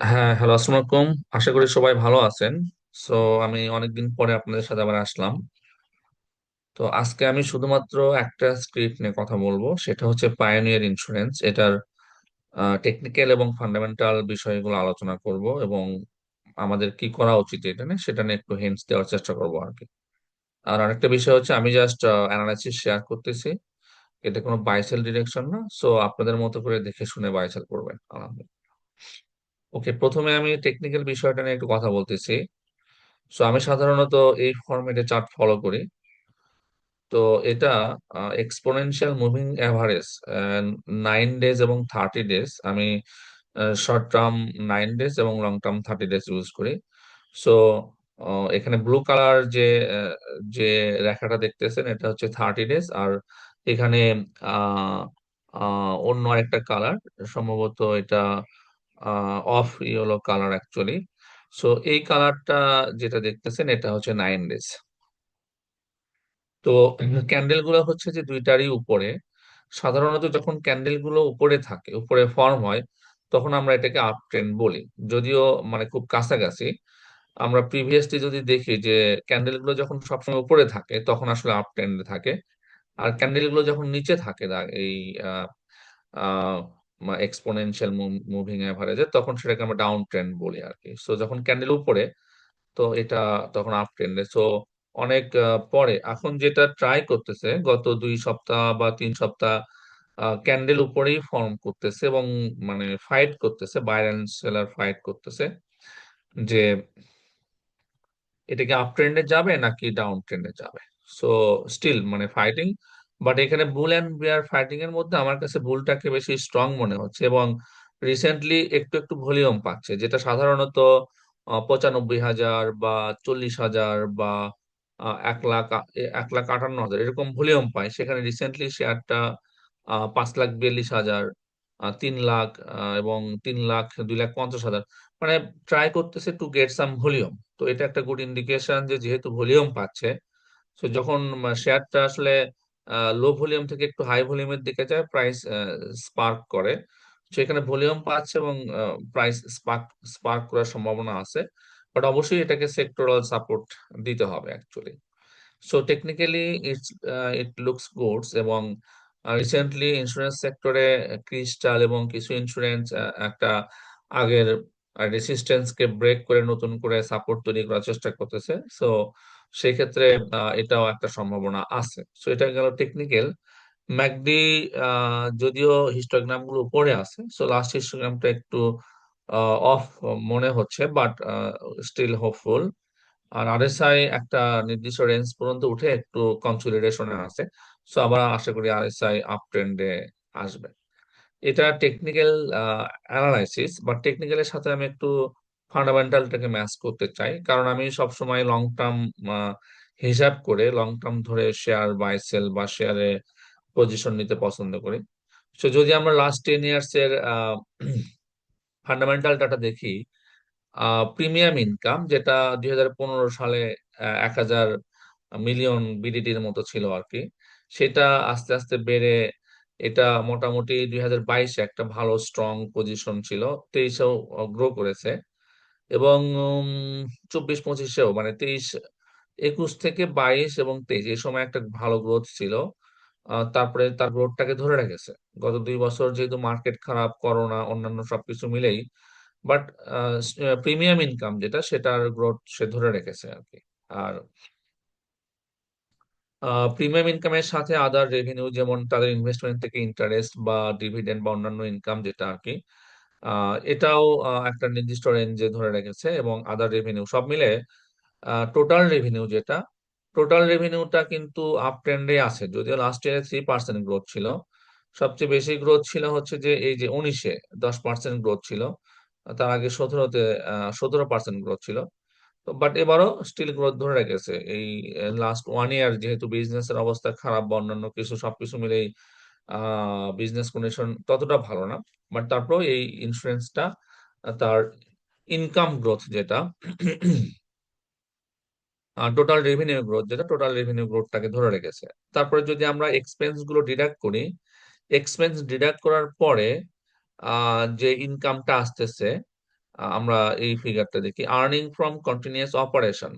হ্যাঁ হ্যালো আসসালামু আলাইকুম। আশা করি সবাই ভালো আছেন। সো আমি অনেকদিন পরে আপনাদের সাথে আবার আসলাম। তো আজকে আমি শুধুমাত্র একটা স্ক্রিপ্ট নিয়ে কথা বলব। সেটা হচ্ছে পায়োনিয়ার ইন্স্যুরেন্স এটার টেকনিক্যাল এবং ফান্ডামেন্টাল বিষয়গুলো আলোচনা করব এবং আমাদের কি করা উচিত এটা নিয়ে সেটা নিয়ে একটু হিন্টস দেওয়ার চেষ্টা করব আর কি। আর আরেকটা বিষয় হচ্ছে, আমি জাস্ট অ্যানালাইসিস শেয়ার করতেছি। এটা কোনো বাইসেল ডিরেকশন না। সো আপনাদের মতো করে দেখে শুনে বাইসেল করবেন। আলহামদুলিল্লাহ। ওকে প্রথমে আমি টেকনিক্যাল বিষয়টা নিয়ে একটু কথা বলতেছি। সো আমি সাধারণত এই ফরম্যাটে চার্ট ফলো করি। তো এটা exponential moving average nine days এবং থার্টি ডেজ আমি শর্ট টার্ম নাইন ডেজ এবং long term thirty days use করি। সো এখানে ব্লু কালার যে যে রেখাটা দেখতেছেন, এটা হচ্ছে থার্টি ডেজ আর এখানে অন্য একটা কালার সম্ভবত এটা off yellow colour actually so এই কালারটা যেটা দেখতেছেন, এটা হচ্ছে নাইন ডেজ তো ক্যান্ডেলগুলো হচ্ছে যে দুইটারই উপরে। সাধারণত যখন ক্যান্ডেলগুলো উপরে থাকে, উপরে ফর্ম হয়, তখন আমরা এটাকে আপ ট্রেন্ড বলি। যদিও মানে খুব কাছাকাছি। আমরা প্রিভিয়াসলি যদি দেখি যে ক্যান্ডেলগুলো যখন সবসময় উপরে থাকে, তখন আসলে আপ ট্রেন্ডে থাকে। আর ক্যান্ডেলগুলো যখন নিচে থাকে, দা- এক্সপোনেনশিয়াল মুভিং অ্যাভারেজে তখন সেটাকে আমরা ডাউন ট্রেন্ড বলি আর কি। সো যখন ক্যান্ডেল উপরে, তো এটা তখন আপ ট্রেন্ডে সো অনেক পরে, এখন যেটা ট্রাই করতেছে, গত দুই সপ্তাহ বা তিন সপ্তাহ ক্যান্ডেল উপরেই ফর্ম করতেছে এবং মানে ফাইট করতেছে বায়ার এন্ড সেলার ফাইট করতেছে যে এটা কি আপ ট্রেন্ডে যাবে নাকি ডাউন ট্রেন্ডে যাবে। সো স্টিল মানে ফাইটিং বাট এখানে বুল অ্যান্ড বিয়ার ফাইটিং এর মধ্যে আমার কাছে বুলটাকে বেশি স্ট্রং মনে হচ্ছে এবং রিসেন্টলি একটু একটু ভলিউম পাচ্ছে, যেটা সাধারণত পঁচানব্বই হাজার বা চল্লিশ হাজার বা এক লাখ এক লাখ আটান্ন হাজার এরকম ভলিউম পায়। সেখানে রিসেন্টলি শেয়ারটা পাঁচ লাখ বিয়াল্লিশ হাজার তিন লাখ এবং তিন লাখ দুই লাখ পঞ্চাশ হাজার। মানে ট্রাই করতেছে টু গেট সাম ভলিউম তো এটা একটা গুড ইন্ডিকেশন যে যেহেতু ভলিউম পাচ্ছে তো যখন শেয়ারটা আসলে লো ভলিউম থেকে একটু হাই ভলিউমের দিকে যায় প্রাইস স্পার্ক করে। সেখানে ভলিউম পাচ্ছে এবং প্রাইস স্পার্ক স্পার্ক করার সম্ভাবনা আছে। বাট অবশ্যই এটাকে সেক্টরাল সাপোর্ট দিতে হবে actually so technically it's it looks goods এবং রিসেন্টলি ইন্স্যুরেন্স সেক্টরে ক্রিস্টাল এবং কিছু ইন্স্যুরেন্স একটা আগের রেসিস্টেন্স কে ব্রেক করে নতুন করে সাপোর্ট তৈরি করার চেষ্টা করতেছে। সো সেই ক্ষেত্রে এটাও একটা সম্ভাবনা আছে। সো এটা গেল টেকনিক্যাল ম্যাকডি যদিও হিস্টোগ্রামগুলো উপরে আছে সো লাস্ট হিস্টোগ্রামটা একটু অফ মনে হচ্ছে বাট স্টিল হোপফুল আর আরএসআই একটা নির্দিষ্ট রেঞ্জ পর্যন্ত উঠে একটু কনসোলিডেশনে আছে সো আবার আশা করি আরএসআই আপ ট্রেন্ডে আসবে। এটা টেকনিক্যাল অ্যানালাইসিস বাট টেকনিক্যালের সাথে আমি একটু ফান্ডামেন্টালটাকে ম্যাচ করতে চাই। কারণ আমি সব সময় লং টার্ম হিসাব করে লং টার্ম ধরে শেয়ার বাই সেল বা শেয়ারে পজিশন নিতে পছন্দ করি। সো যদি আমরা লাস্ট টেন ইয়ার্স এর ফান্ডামেন্টাল ডাটা দেখি প্রিমিয়াম ইনকাম যেটা দুই হাজার পনেরো সালে এক হাজার মিলিয়ন বিডিটির মতো ছিল আর কি, সেটা আস্তে আস্তে বেড়ে এটা মোটামুটি দুই একটা ভালো স্ট্রং পজিশন ছিল, তেইশেও গ্রো করেছে। এবং চব্বিশ পঁচিশেও মানে তেইশ, একুশ থেকে বাইশ এবং তেইশ, এই সময় একটা ভালো গ্রোথ ছিল। তারপরে তার গ্রোথটাকে ধরে রেখেছে। গত দুই বছর যেহেতু মার্কেট খারাপ করোনা অন্যান্য সবকিছু মিলেই বাট প্রিমিয়াম ইনকাম যেটা, সেটার গ্রোথ সে ধরে রেখেছে আর কি। আর প্রিমিয়াম ইনকামের সাথে আদার রেভিনিউ যেমন তাদের ইনভেস্টমেন্ট থেকে ইন্টারেস্ট বা ডিভিডেন্ড বা অন্যান্য ইনকাম যেটা আর কি এটাও একটা নির্দিষ্ট রেঞ্জে ধরে রেখেছে এবং আদার রেভিনিউ সব মিলে টোটাল রেভিনিউ যেটা টোটাল রেভিনিউটা কিন্তু আপ ট্রেন্ডে আছে। যদিও লাস্ট ইয়ারে থ্রি পার্সেন্ট গ্রোথ ছিল, সবচেয়ে বেশি গ্রোথ ছিল হচ্ছে যে, এই যে উনিশে দশ পার্সেন্ট গ্রোথ ছিল, তার আগে সতেরোতে সতেরো পার্সেন্ট গ্রোথ ছিল। তো বাট এবারও স্টিল গ্রোথ ধরে রেখেছে। এই লাস্ট ওয়ান ইয়ার যেহেতু বিজনেসের অবস্থা খারাপ বা অন্যান্য কিছু সবকিছু মিলেই বিজনেস কন্ডিশন ততটা ভালো না। বাট তারপরেও এই ইন্স্যুরেন্সটা তার ইনকাম গ্রোথ যেটা টোটাল রেভিনিউ গ্রোথ যেটা টোটাল রেভিনিউ গ্রোথটাকে ধরে রেখেছে। তারপরে যদি আমরা এক্সপেন্সগুলো ডিডাক্ট করি এক্সপেন্স ডিডাক্ট করার পরে যে ইনকামটা আসতেছে আমরা এই ফিগারটা দেখি earning from continuous operation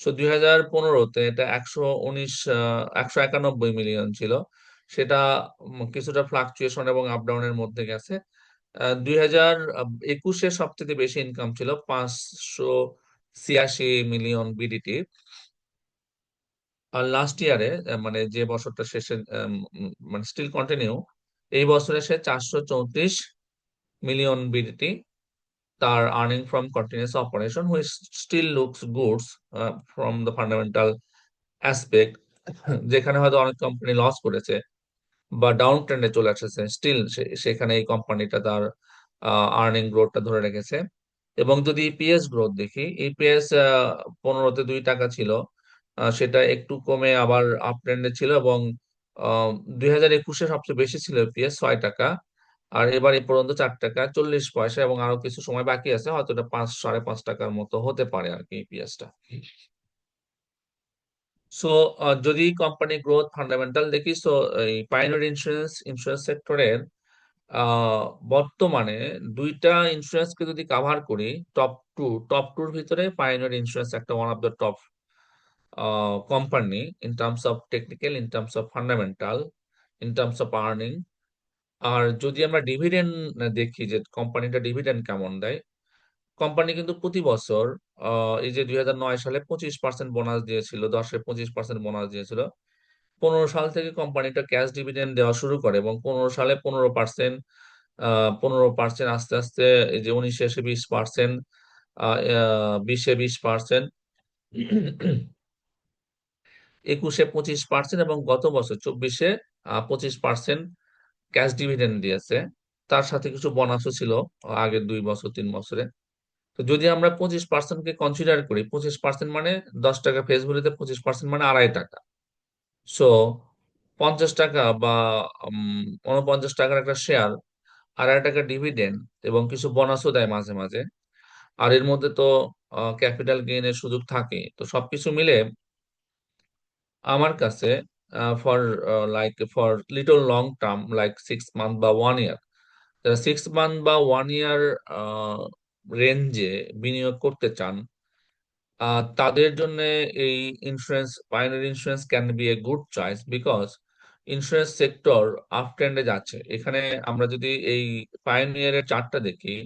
so দুই হাজার পনেরোতে এটা একশো উনিশ একশো একানব্বই মিলিয়ন ছিল। সেটা কিছুটা ফ্লাকচুয়েশন এবং আপ ডাউনের মধ্যে গেছে। দুই হাজার একুশে সবচেয়ে বেশি ইনকাম ছিল পাঁচশো ছিয়াশি মিলিয়ন বিডিটি আর লাস্ট ইয়ারে মানে যে বছরটা শেষে মানে স্টিল কন্টিনিউ এই বছরে সে চারশো চৌত্রিশ মিলিয়ন বিডিটি তার earning from continuous operation which still looks goods from the fundamental aspect যেখানে হয়তো অনেক কোম্পানি লস করেছে। বা ডাউন ট্রেন্ডে চলে এসেছে স্টিল সেখানে এই কোম্পানিটা তার আর্নিং গ্রোথটা ধরে রেখেছে। এবং যদি ইপিএস গ্রোথ দেখি ইপিএস পনেরোতে দুই টাকা ছিল সেটা একটু কমে আবার আপ ট্রেন্ডে ছিল এবং দুই হাজার একুশে সবচেয়ে বেশি ছিল ইপিএস ছয় টাকা। আর এবার এই পর্যন্ত চার টাকা, চল্লিশ পয়সা এবং আরও কিছু সময় বাকি আছে, হয়তো পাঁচ, সাড়ে পাঁচ টাকার মতো হতে পারে আর কি ইপিএসটা সো যদি কোম্পানি গ্রোথ ফান্ডামেন্টাল দেখি সো এই পাইনিয়ার ইন্স্যুরেন্স ইন্স্যুরেন্স সেক্টরের বর্তমানে দুইটা ইন্স্যুরেন্সকে যদি কাভার করি টপ টু টপ টুর ভিতরে পাইনিয়ার ইন্স্যুরেন্স একটা one of the top company in terms of technical in terms of fundamental in terms of earning আর যদি আমরা ডিভিডেন্ড দেখি যে কোম্পানিটা ডিভিডেন্ড কেমন দেয় কোম্পানি কিন্তু প্রতি বছর এই যে দুই হাজার নয় সালে পঁচিশ পার্সেন্ট বোনাস দিয়েছিল, দশে পঁচিশ পার্সেন্ট বোনাস দিয়েছিল। পনেরো সাল থেকে কোম্পানিটা ক্যাশ ডিভিডেন্ড দেওয়া শুরু করে এবং পনেরো সালে পনেরো পার্সেন্ট পনেরো পার্সেন্ট আস্তে আস্তে এই যে উনিশে এসে বিশ পার্সেন্ট বিশে বিশ পার্সেন্ট একুশে পঁচিশ পার্সেন্ট এবং গত বছর চব্বিশে পঁচিশ পার্সেন্ট ক্যাশ ডিভিডেন্ড দিয়েছে। তার সাথে কিছু বোনাসও ছিল আগের দুই বছর, তিন বছরে। তো যদি আমরা পঁচিশ পার্সেন্টকে কনসিডার করি, পঁচিশ পার্সেন্ট মানে দশ টাকা ফেস ভ্যালুতে পঁচিশ পার্সেন্ট মানে আড়াই টাকা। সো পঞ্চাশ টাকা বা উনপঞ্চাশ টাকার একটা শেয়ার আড়াই টাকা ডিভিডেন্ড এবং কিছু বোনাসও দেয় মাঝে মাঝে। আর এর মধ্যে তো ক্যাপিটাল গেইনের সুযোগ থাকে। তো সবকিছু মিলে আমার কাছে for like for little long term like six month বা ওয়ান ইয়ার সিক্স মান্থ বা ওয়ান ইয়ার রেঞ্জে বিনিয়োগ করতে চান তাদের জন্য এই insurance pioneer insurance can be a good choice because insurance sector up ট্রেন্ডে যাচ্ছে। এখানে আমরা যদি এই পায়োনিয়ারের চার্টটা দেখি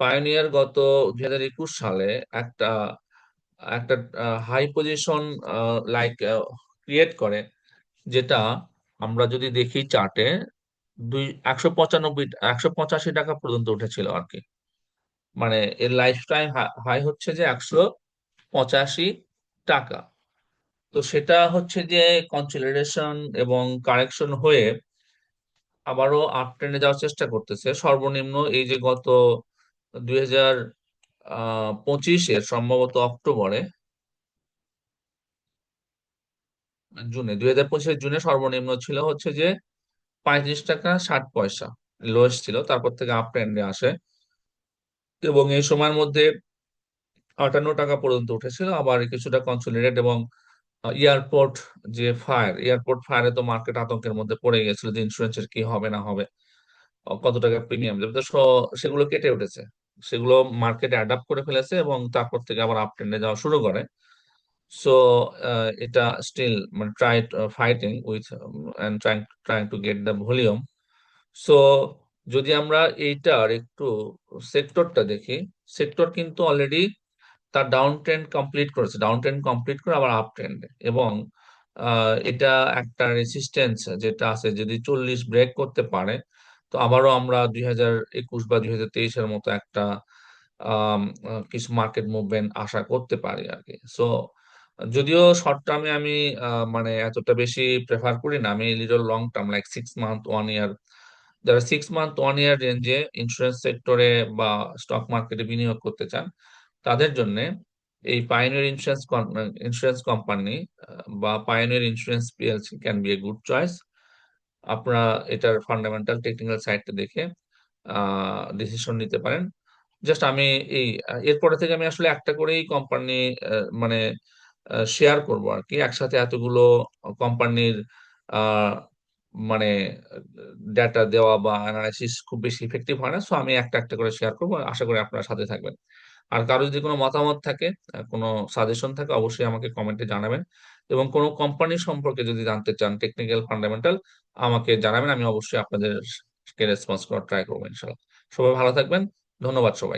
পায়োনিয়ার গত দুই হাজার একুশ সালে একটা একটা হাই পজিশন লাইক ক্রিয়েট করে, যেটা আমরা যদি দেখি চার্টে দুই, একশো পঁচানব্বই, একশো পঁচাশি টাকা পর্যন্ত উঠেছিল আর কি। মানে এর লাইফ টাইম হাই হচ্ছে যে একশো পঁচাশি টাকা। তো সেটা হচ্ছে যে কনসিডারেশন এবং কারেকশন হয়ে আবারও আপ ট্রেন্ডে যাওয়ার চেষ্টা করতেছে। সর্বনিম্ন এই যে গত দুই হাজার পঁচিশের সম্ভবত অক্টোবরে, জুনে, দুই হাজার পঁচিশের জুনে সর্বনিম্ন ছিল হচ্ছে যে পঁয়ত্রিশ টাকা ষাট পয়সা লোয়েস্ট ছিল। তারপর থেকে আপ ট্রেন্ডে আসে। এবং এই সময়ের মধ্যে আটান্ন টাকা পর্যন্ত উঠেছিল, আবার কিছুটা কনসোলিডেট এবং এয়ারপোর্ট যে ফায়ার এয়ারপোর্ট ফায়ারে তো মার্কেট আতঙ্কের মধ্যে পড়ে গেছিল যে ইন্স্যুরেন্সের কি হবে না হবে কত টাকা প্রিমিয়াম দেবে। তো সেগুলো কেটে উঠেছে। সেগুলো মার্কেটে অ্যাডাপ্ট করে ফেলেছে এবং তারপর থেকে আবার আপ ট্রেন্ডে যাওয়া শুরু করে। সো এটা স্টিল মানে try fighting with and trying trying to get the volume so যদি আমরা এইটার একটু সেক্টরটা দেখি সেক্টর কিন্তু অলরেডি তার ডাউন ট্রেন্ড কমপ্লিট করেছে। ডাউন ট্রেন্ড কমপ্লিট করে আবার আপ ট্রেন্ড এবং এটা একটা রেসিস্টেন্স যেটা আছে, যদি চল্লিশ ব্রেক করতে পারে, তো আবারও আমরা দুই হাজার একুশ বা দুই হাজার তেইশের মতো একটা কিছু মার্কেট মুভমেন্ট আশা করতে পারি আর কি। সো যদিও শর্ট টার্মে আমি মানে এতটা বেশি প্রেফার করি না, আমি little long term like six month one year যারা সিক্স মান্থ ওয়ান ইয়ার রেঞ্জে ইন্স্যুরেন্স সেক্টরে বা স্টক মার্কেটে বিনিয়োগ করতে চান, তাদের জন্য এই পাইনিয়ার ইন্স্যুরেন্স ইন্স্যুরেন্স কোম্পানি বা pioneer insurance PLC can be a good choice আপনারা এটার ফান্ডামেন্টাল টেকনিক্যাল সাইডটা দেখে ডিসিশন নিতে পারেন। জাস্ট আমি এই, এরপরে থেকে আমি আসলে একটা করেই কোম্পানি মানে শেয়ার করব আর কি। একসাথে এতগুলো কোম্পানির মানে ডাটা দেওয়া বা অ্যানালাইসিস খুব বেশি ইফেক্টিভ হয় না। সো আমি একটা একটা করে শেয়ার করব। আশা করি আপনার সাথে থাকবেন। আর কারও যদি কোনো মতামত থাকে কোনো সাজেশন থাকে, অবশ্যই আমাকে কমেন্টে জানাবেন। এবং কোনো কোম্পানি সম্পর্কে যদি জানতে চান টেকনিক্যাল ফান্ডামেন্টাল আমাকে জানাবেন। আমি অবশ্যই আপনাদেরকে রেসপন্স করার ট্রাই করব ইনশাল্লাহ সবাই ভালো থাকবেন। ধন্যবাদ সবাইকে।